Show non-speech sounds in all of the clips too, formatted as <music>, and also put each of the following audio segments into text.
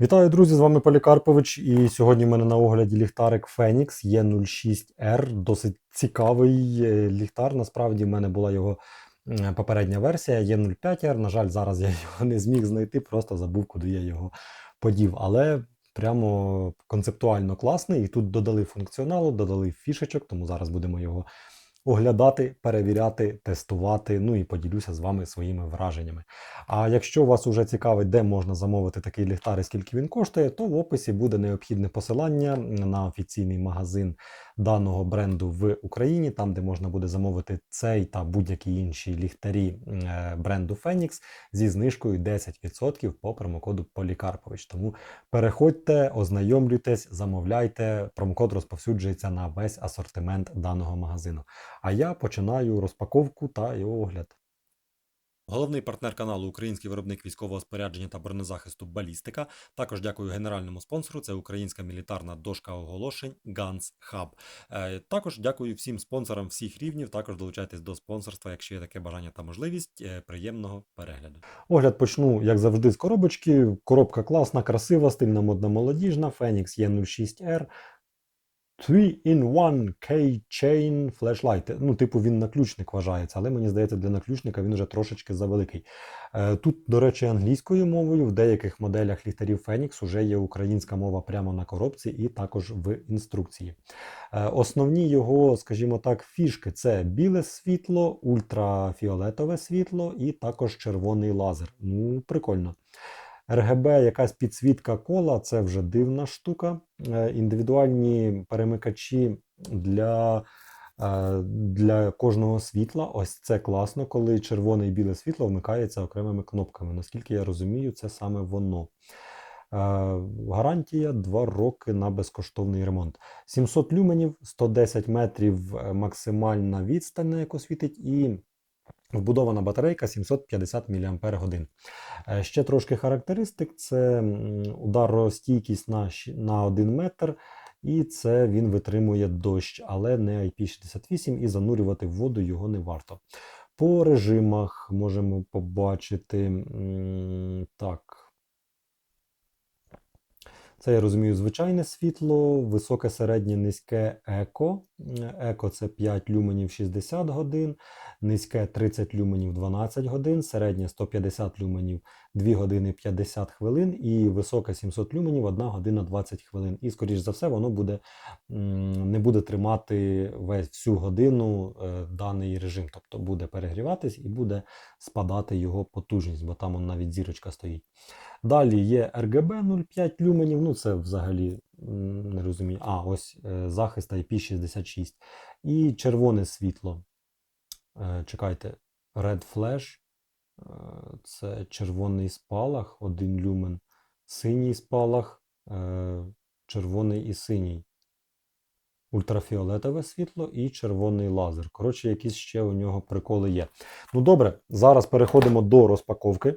Вітаю, друзі! З вами Полікарпович. І сьогодні в мене на огляді ліхтарик Phoenix E06R. Досить цікавий е, ліхтар. Насправді, в мене була його попередня версія E05R. На жаль, зараз я <laughs> його не зміг знайти, просто забув, куди я його подів. Але прямо концептуально класний. І тут додали функціоналу, додали фішечок, тому зараз будемо його оглядати, перевіряти, тестувати. Ну і поділюся з вами своїми враженнями. А якщо вас уже цікавить, де можна замовити такий ліхтар і скільки він коштує, то в описі буде необхідне посилання на офіційний магазин даного бренду в Україні, там де можна буде замовити цей та будь-які інші ліхтарі е, бренду Phoenix зі знижкою 10% по промокоду Полікарпович. Тому переходьте, ознайомлюйтесь, замовляйте. Промокод розповсюджується на весь асортимент даного магазину. А я починаю розпаковку та його огляд. Головний партнер каналу Український виробник військового спорядження та бронезахисту Балістика. Також дякую генеральному спонсору. Це українська мілітарна дошка оголошень Guns Hub. Е, також дякую всім спонсорам всіх рівнів. Також долучайтесь до спонсорства, якщо є таке бажання та можливість. Е, приємного перегляду. Огляд почну, як завжди, з коробочки. Коробка класна, красива, стильна, модна, молодіжна. Phoenix E06R. 3-in-1 Keychain Flashlight. Ну, типу, він наключник вважається, але мені здається, для наключника він вже трошечки завеликий. Е, Тут, до речі, англійською мовою в деяких моделях ліхтарів Phoenix вже є українська мова прямо на коробці і також в інструкції. Е, Основні його, скажімо так, фішки це біле світло, ультрафіолетове світло і також червоний лазер. Ну, прикольно. РГБ, якась підсвітка кола це вже дивна штука. Е, Індивідуальні перемикачі для, е, для кожного світла. Ось це класно, коли червоне і біле світло вмикається окремими кнопками. Наскільки я розумію, це саме воно. Е, Гарантія 2 роки на безкоштовний ремонт. 700 люменів, 110 метрів максимальна відстань, на яку світить, і Вбудована батарейка 750 мАч. Е, Ще трошки характеристик: це ударостійкість на, на 1 метр, і це він витримує дощ, але не IP68, і занурювати в воду його не варто. По режимах можемо побачити так. Це я розумію звичайне світло, високе, середнє, низьке еко. Еко це 5 люменів 60 годин, низьке 30 люменів 12 годин, середнє 150 люменів 2 години 50 хвилин і високе 700 люменів 1 година 20 хвилин. І, скоріш за все, воно буде, не буде тримати весь всю годину е, даний режим. Тобто буде перегріватись і буде спадати його потужність, бо там навіть зірочка стоїть. Далі є RGB 0,5 люменів, ну це взагалі не розумію. А, ось е, захист IP66. І червоне світло. Е, Чекайте, Red Flash. е, Це червоний спалах, 1 люмен, синій спалах, червоний і синій. Ультрафіолетове світло і червоний лазер. Коротше, якісь ще у нього приколи є. Ну добре, зараз переходимо до розпаковки.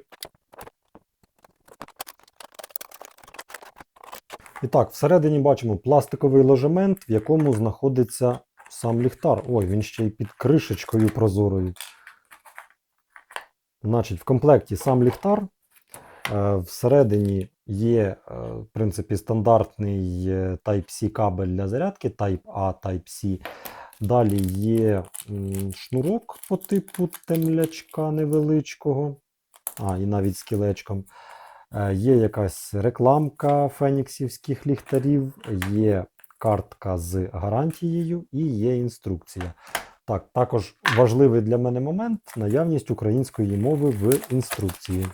І так, всередині бачимо пластиковий ложемент, в якому знаходиться сам ліхтар. Ой, він ще й під кришечкою прозорою. Значить, в комплекті сам ліхтар. Е, Всередині є, е, в принципі, стандартний е, Type-C кабель для зарядки, Type-A, Type-C. Далі є шнурок по типу темлячка невеличкого. А, і навіть з кілечком. Е, Є якась рекламка феніксівських ліхтарів, є картка з гарантією і є інструкція. Так, також важливий для мене момент наявність української мови в інструкції.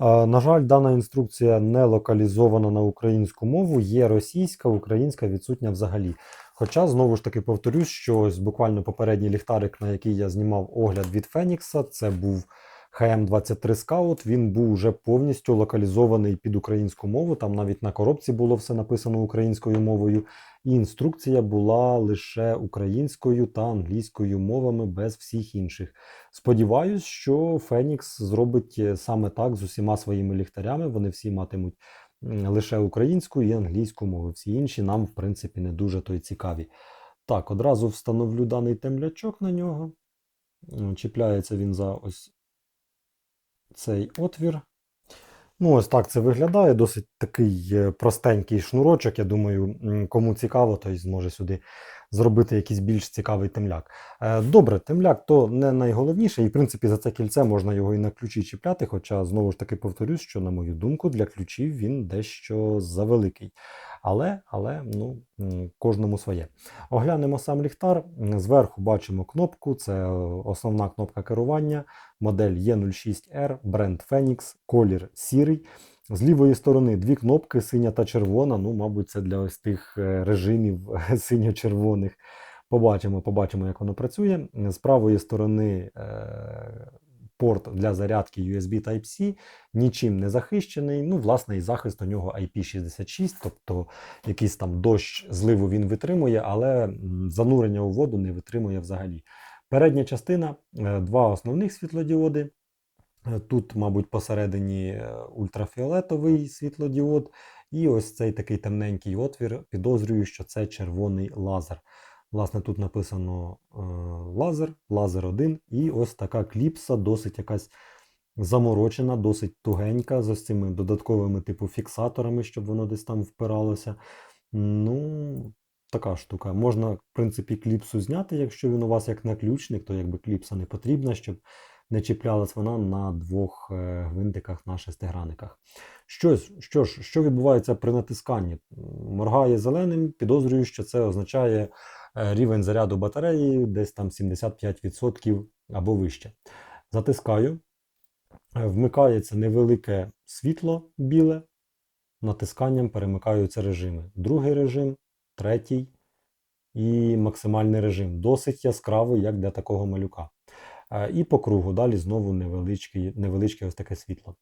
Е, На жаль, дана інструкція не локалізована на українську мову, є російська, українська відсутня взагалі. Хоча, знову ж таки, повторюсь, що ось буквально попередній ліхтарик, на який я знімав огляд від Фенікса, це був ХМ-23 Scout, він був вже повністю локалізований під українську мову. Там навіть на коробці було все написано українською мовою, і інструкція була лише українською та англійською мовами без всіх інших. Сподіваюсь, що Фенікс зробить е, саме так з усіма своїми ліхтарями. Вони всі матимуть лише українську і англійську мови. Всі інші нам, в принципі, не дуже то й цікаві. Так, одразу встановлю даний темлячок на нього. Чіпляється він за ось цей отвір. Ну, ось так це виглядає. Досить такий е, простенький шнурочок. Я думаю, кому цікаво, той зможе сюди зробити якийсь більш цікавий темляк. Е, Добре, темляк то не найголовніше, і в принципі за це кільце можна його і на ключі чіпляти. Хоча знову ж таки повторюсь, що, на мою думку, для ключів він дещо завеликий. Але, але ну, кожному своє. Оглянемо сам ліхтар. Зверху бачимо кнопку, це основна кнопка керування. Модель E06R, бренд Phoenix, колір сірий. З лівої сторони дві кнопки, синя та червона. Ну, мабуть, це для ось тих е, режимів <laughs> синьо-червоних. Побачимо, побачимо, як воно працює. З правої сторони е, порт для зарядки USB Type-C, нічим не захищений. Ну, власне, і захист у нього IP66, тобто якийсь там дощ, зливу він витримує, але занурення у воду не витримує взагалі. Передня частина, е, два основних світлодіоди. Тут, мабуть, посередині е, ультрафіолетовий світлодіод, і ось цей такий темненький отвір. Підозрюю, що це червоний лазер. Власне, тут написано е, лазер, лазер 1, і ось така кліпса, досить якась заморочена, досить тугенька, з ось цими додатковими типу фіксаторами, щоб воно десь там впиралося. Ну, така штука. Можна, в принципі, кліпсу зняти, якщо він у вас як наключник, то якби кліпса не потрібна, щоб не чіплялась вона на двох е, гвинтиках на шестигранниках. Щось, що ж, що відбувається при натисканні? Моргає зеленим, підозрюю, що це означає е, рівень заряду батареї десь там 75% або вище. Затискаю, е, вмикається невелике світло біле, натисканням перемикаються режими. Другий режим, третій і максимальний режим. Досить яскравий, як для такого малюка. Е, І по кругу далі знову невеличке, невеличке ось таке світло.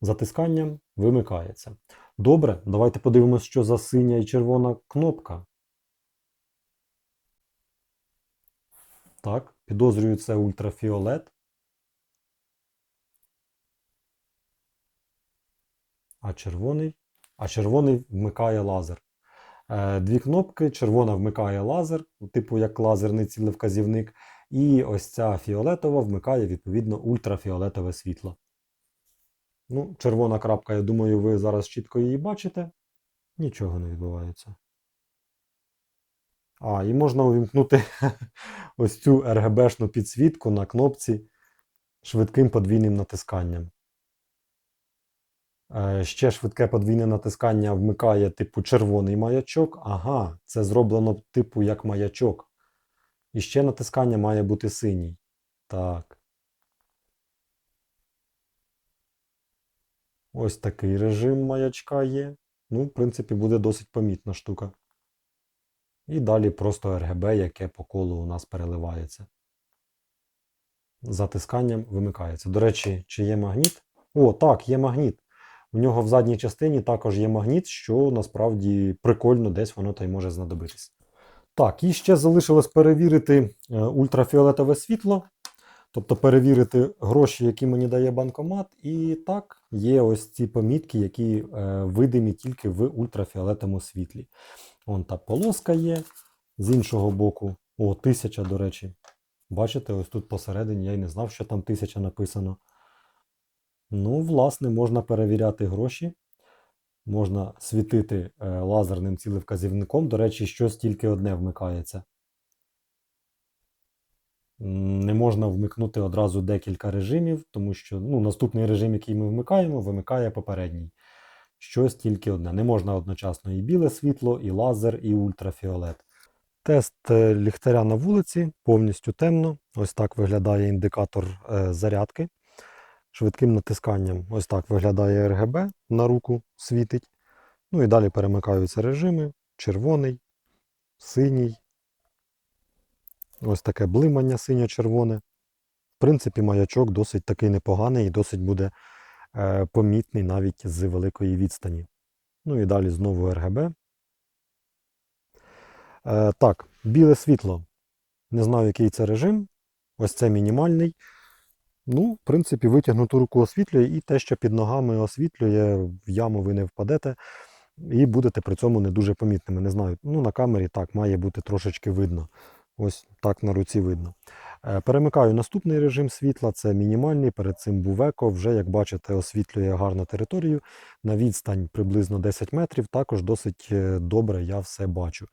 Затисканням вимикається. Добре, давайте подивимося, що за синя і червона кнопка. Так, підозрюю, це ультрафіолет. А червоний? А червоний вмикає лазер. Е, Дві кнопки, червона вмикає лазер, типу як лазерний цілевказівник, і ось ця фіолетова вмикає відповідно ультрафіолетове світло. Ну, червона крапка, я думаю, ви зараз чітко її бачите. Нічого не відбувається. А, і можна увімкнути <laughs> ось цю RGB-шну підсвітку на кнопці швидким подвійним натисканням. Е, Ще швидке подвійне натискання вмикає типу червоний маячок. Ага, це зроблено типу як маячок. І ще натискання має бути синій. Так. Ось такий режим маячка є. Ну, в принципі, буде досить помітна штука. І далі просто RGB, яке по колу у нас переливається. Затисканням вимикається. До речі, чи є магніт? О, так, є магніт. В нього в задній частині також є магніт, що насправді прикольно, десь воно та й може знадобитись. Так, і ще залишилось перевірити е, ультрафіолетове світло, тобто перевірити гроші, які мені дає банкомат. І так, є ось ці помітки, які е, видимі тільки в ультрафіолетовому світлі. Вон та полоска є. З іншого боку, о, тисяча, до речі. Бачите, ось тут посередині я й не знав, що там тисяча написано. Ну, власне, можна перевіряти гроші. Можна світити е, лазерним цілевказівником. До речі, щось тільки одне вмикається. Не можна вмикнути одразу декілька режимів, тому що ну, наступний режим, який ми вмикаємо, вимикає попередній. Щось тільки одне. Не можна одночасно і біле світло, і лазер, і ультрафіолет. Тест е, ліхтаря на вулиці повністю темно. Ось так виглядає індикатор е, зарядки. Швидким натисканням ось так виглядає RGB на руку світить. Ну і далі перемикаються режими: червоний, синій. Ось таке блимання синьо-червоне. В принципі, маячок досить такий непоганий і досить буде е, помітний навіть з великої відстані. Ну і далі знову RGB. Е, так, біле світло. Не знаю, який це режим. Ось це мінімальний. Ну, в принципі, витягнуту руку освітлює і те, що під ногами освітлює, в яму ви не впадете і будете при цьому не дуже помітними. Не знаю, ну на камері так має бути трошечки видно. Ось так на руці видно. Е, Перемикаю наступний режим світла, це мінімальний. Перед цим був еко. Вже, як бачите, освітлює гарно територію. На відстань приблизно 10 метрів. Також досить е, добре я все бачу.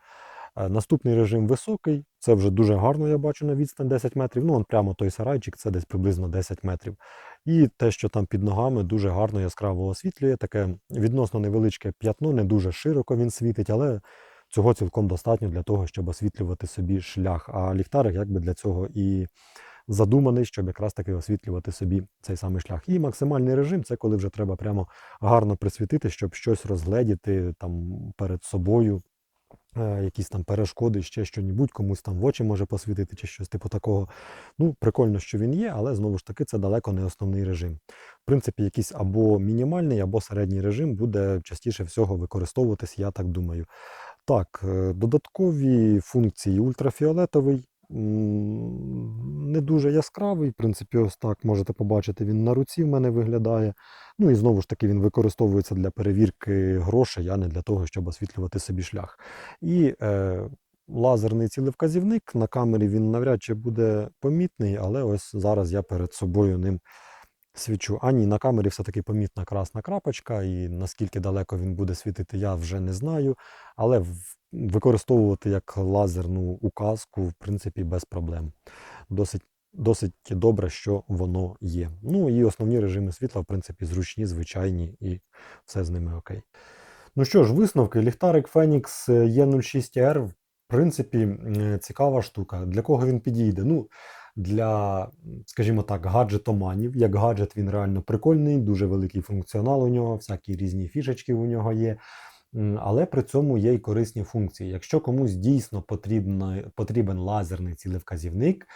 Наступний режим високий. Це вже дуже гарно я бачу на відстань 10 метрів. Ну, он прямо той сарайчик, це десь приблизно 10 метрів. І те, що там під ногами, дуже гарно яскраво освітлює. Таке відносно невеличке п'ятно, не дуже широко він світить, але цього цілком достатньо для того, щоб освітлювати собі шлях. А ліхтарик якби для цього і задуманий, щоб якраз таки освітлювати собі цей самий шлях. І максимальний режим це коли вже треба прямо гарно присвітити, щоб щось розгледіти там перед собою. Е, Якісь там перешкоди, ще що-небудь, комусь там в очі може посвітити чи щось типу такого. Ну, прикольно, що він є, але знову ж таки це далеко не основний режим. В принципі, якийсь або мінімальний, або середній режим буде частіше всього використовуватись, я так думаю. Так, е, додаткові функції ультрафіолетовий. Не дуже яскравий, в принципі, ось так можете побачити, він на руці в мене виглядає. Ну і знову ж таки він використовується для перевірки грошей, а не для того, щоб освітлювати собі шлях. І е, лазерний цілевказівник на камері він навряд чи буде помітний, але ось зараз я перед собою ним свічу. А ні, на камері все-таки помітна красна крапочка, і наскільки далеко він буде світити, я вже не знаю. Але використовувати як лазерну указку, в принципі, без проблем. Досить, досить добре, що воно є. Ну і основні режими світла, в принципі, зручні, звичайні, і все з ними окей. Ну що ж, висновки. Ліхтарик Phoenix E06R, в принципі, цікава штука. Для кого він підійде? Ну, для, скажімо так, гаджетоманів. Як гаджет він реально прикольний, дуже великий функціонал у нього, всякі різні фішечки у нього є. Але при цьому є й корисні функції. Якщо комусь дійсно потрібно, потрібен лазерний цілевказівник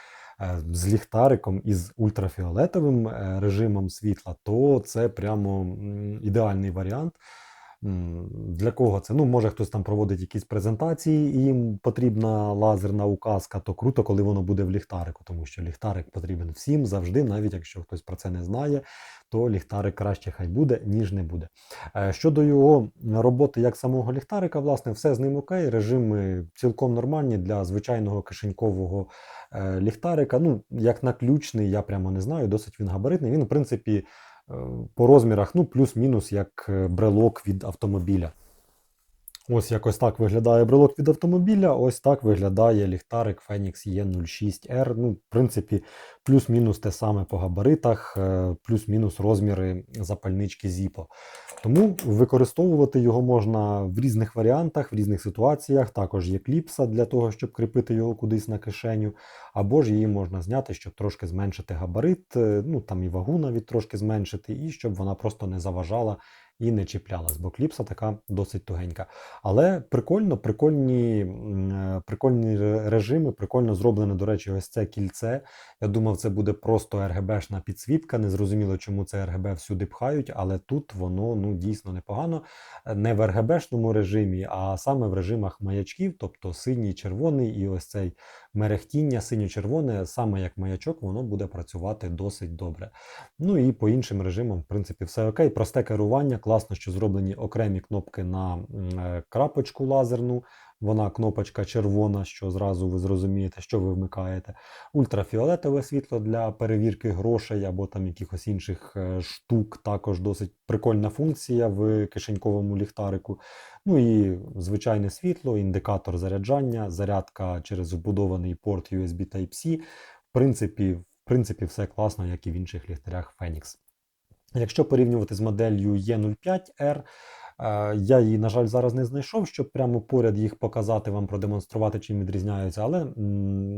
е, з ліхтариком і з ультрафіолетовим е, режимом світла, то це прямо ідеальний варіант. Для кого це? Ну, може хтось там проводить якісь презентації, і їм потрібна лазерна указка, то круто, коли воно буде в ліхтарику, тому що ліхтарик потрібен всім завжди, навіть якщо хтось про це не знає, то ліхтарик краще хай буде, ніж не буде. Е, Щодо його роботи як самого ліхтарика, власне, все з ним окей. Режими цілком нормальні для звичайного кишенькового е, ліхтарика. Ну, як наключний, я прямо не знаю, досить він габаритний. Він, в принципі, по розмірах, ну, плюс-мінус, як е, брелок від автомобіля. Ось якось так виглядає брелок від автомобіля, ось так виглядає ліхтарик Phoenix E06R. Ну, в принципі, плюс-мінус те саме по габаритах, е, плюс-мінус розміри запальнички Zippo. Тому використовувати його можна в різних варіантах, в різних ситуаціях. Також є кліпса для того, щоб кріпити його кудись на кишеню, або ж її можна зняти, щоб трошки зменшити габарит, е, ну там і вагу навіть трошки зменшити, і щоб вона просто не заважала і не чіплялась, бо кліпса така досить тугенька. Але прикольно, прикольні, е, прикольні режими, прикольно зроблене, до речі, ось це кільце. Я думав, це буде просто RGB-шна підсвітка. Не зрозуміло, чому це RGB всюди пхають, але тут воно ну дійсно непогано. Е, Не в RGB-шному режимі, а саме в режимах маячків, тобто синій, червоний, і ось цей мерехтіння синьо-червоне, саме як маячок, воно буде працювати досить добре. Ну і по іншим режимам, в принципі, все окей. Просте керування. Класно, що зроблені окремі кнопки на е, крапочку лазерну. Вона кнопочка червона, що зразу ви зрозумієте, що ви вмикаєте. Ультрафіолетове світло для перевірки грошей або там якихось інших е, штук. Також досить прикольна функція в кишеньковому ліхтарику. Ну і звичайне світло, індикатор заряджання, зарядка через вбудований порт USB Type-C. В принципі, в принципі, все класно, як і в інших ліхтарях Phoenix. Якщо порівнювати з моделлю E05R, е, я її, на жаль, зараз не знайшов, щоб прямо поряд їх показати, вам продемонструвати, чим відрізняються. Але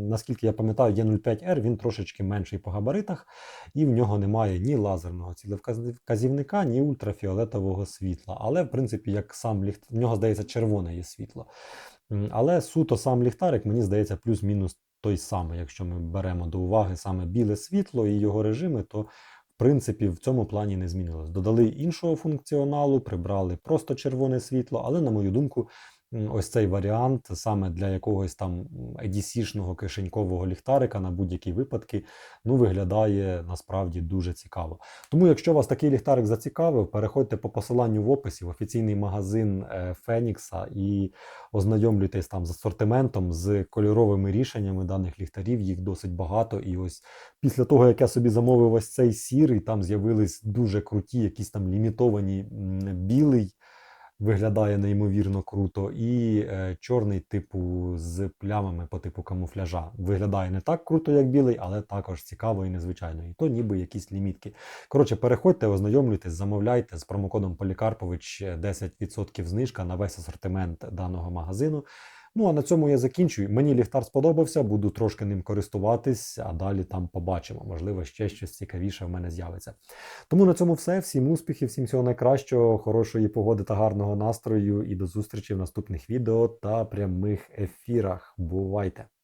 наскільки я пам'ятаю, E05R він трошечки менший по габаритах, і в нього немає ні лазерного цілевказівника, ні ультрафіолетового світла. Але, в принципі, як сам ліхт... в нього здається, червоне є світло. Але суто сам ліхтарик, мені здається, плюс-мінус той самий. Якщо ми беремо до уваги саме біле світло і його режими, то принципі в цьому плані не змінилось. Додали іншого функціоналу, прибрали просто червоне світло, але, на мою думку, ось цей варіант саме для якогось там EDC-шного кишенькового ліхтарика на будь-які випадки, ну, виглядає насправді дуже цікаво. Тому, якщо вас такий ліхтарик зацікавив, переходьте по посиланню в описі в офіційний магазин е, Фенікса і ознайомлюйтесь там з асортиментом, з кольоровими рішеннями даних ліхтарів. Їх досить багато. І ось після того, як я собі замовив ось цей сірий, там з'явились дуже круті, якісь там лімітовані білий. Виглядає неймовірно круто, і е, чорний, типу, з плямами по типу камуфляжа. Виглядає не так круто, як білий, але також цікаво і незвичайно. І то ніби якісь лімітки. Коротше, переходьте, ознайомлюйтесь, замовляйте з промокодом Полікарпович 10% знижка на весь асортимент даного магазину. Ну а на цьому я закінчую. Мені ліхтар сподобався, буду трошки ним користуватись, а далі там побачимо. Можливо, ще щось цікавіше в мене з'явиться. Тому на цьому все. Всім успіхів, всім всього найкращого, хорошої погоди та гарного настрою. І до зустрічі в наступних відео та прямих ефірах. Бувайте!